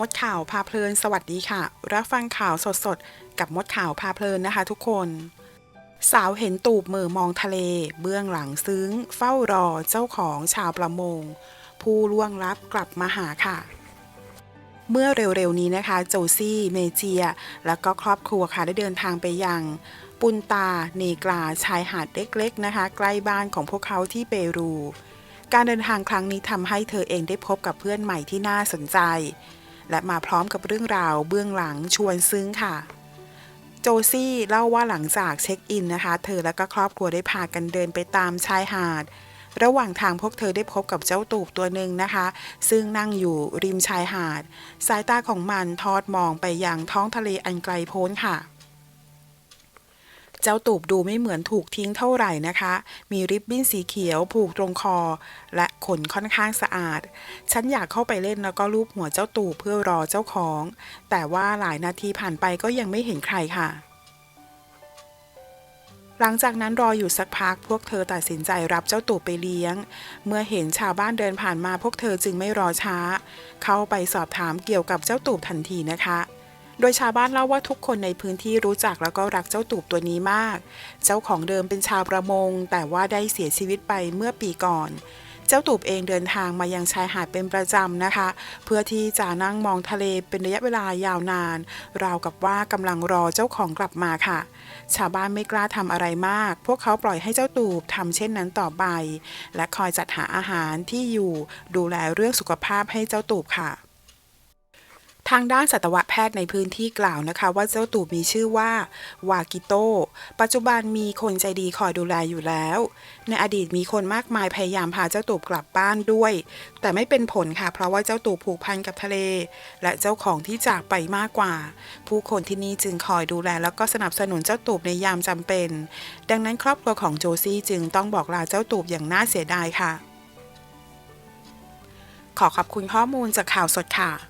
มดข่าวพาเพลิน สวัสดีค่ะ รับฟังข่าวสดๆ กับมดข่าวพาเพลินนะคะทุกคน สาวเห็นตูบมือมองทะเล เบื้องหลังซึ้ง เฝ้ารอเจ้าของชาวประมง ผู้ล่วงลับกลับมาหาค่ะ เมื่อเร็วๆนี้นะคะ โจซี่ เมเจีย แล้วก็ครอบครัวค่ะได้เดินทางไปยังปุนตา เนกลาชายหาดเล็กๆนะคะ ใกล้บ้านของพวกเขาที่เปรู การเดินทางครั้งนี้ทำให้เธอเองได้พบกับเพื่อนใหม่ที่น่าสนใจ และมาพร้อมกับเรื่องราวเบื้องหลังชวนซึ้งค่ะ โจซี่เล่าว่าหลังจากเช็คอินนะคะ เธอและก็ครอบครัวได้พากันเดินไปตามชายหาด ระหว่างทางพวกเธอได้พบกับเจ้าตูบตัวหนึ่งนะคะ ซึ่งนั่งอยู่ริมชายหาด สายตาของมันทอดมองไปยังท้องทะเลอันไกลโพ้นค่ะ เจ้าตูบดูไม่เหมือนถูกทิ้งเท่าไหร่นะคะ มีริบบิ้นสีเขียวผูกตรงคอ และขนค่อนข้างสะอาด ฉันอยากเข้าไปเล่นแล้วก็ลูบหัวเจ้าตูบเพื่อรอเจ้าของ แต่ว่าหลายนาทีผ่านไปก็ยังไม่เห็นใครค่ะ หลังจากนั้นรออยู่สักพักพวกเธอตัดสินใจรับเจ้าตูบไปเลี้ยง เมื่อเห็นชาวบ้านเดินผ่านมาพวกเธอจึงไม่รอช้า เข้าไปสอบถามเกี่ยวกับเจ้าตูบทันทีนะคะ โดยชาวบ้านเล่าว่าทุกคนในพื้นที่รู้จักแล้วก็รักเจ้าตูบตัวนี้มาก เจ้าของเดิมเป็นชาวประมง แต่ว่าได้เสียชีวิตไปเมื่อปีก่อน เจ้าตูบเองเดินทางมายังชายหาดเป็นประจำนะคะ เพื่อที่จะนั่งมองทะเลเป็นระยะเวลายาวนาน ราวกับว่ากำลังรอเจ้าของกลับมาค่ะ ชาวบ้านไม่กล้าทำอะไรมาก พวกเขาปล่อยให้เจ้าตูบทำเช่นนั้นต่อไป และคอยจัดหาอาหารที่อยู่ ดูแลเรื่องสุขภาพให้เจ้าตูบค่ะ ทางด้านสัตวแพทย์ในพื้นที่กล่าวนะคะ ว่าเจ้าตูบมีชื่อว่า วากิโต ปัจจุบันมีคนใจดีคอยดูแลอยู่แล้ว ในอดีตมีคนมากมายพยายามพาเจ้าตูบกลับบ้านด้วย แต่ไม่เป็นผลค่ะ เพราะว่าเจ้าตูบผูกพันกับทะเล และเจ้าของที่จากไปมากกว่า ผู้คนที่นี่จึงคอยดูแล แล้วก็สนับสนุนเจ้าตูบในยามจำเป็น ดังนั้นครอบครัวของโจซี่จึงต้องบอกลาเจ้าตูบอย่างน่าเสียดายค่ะ ขอขอบคุณข้อมูลจากข่าวสดค่ะ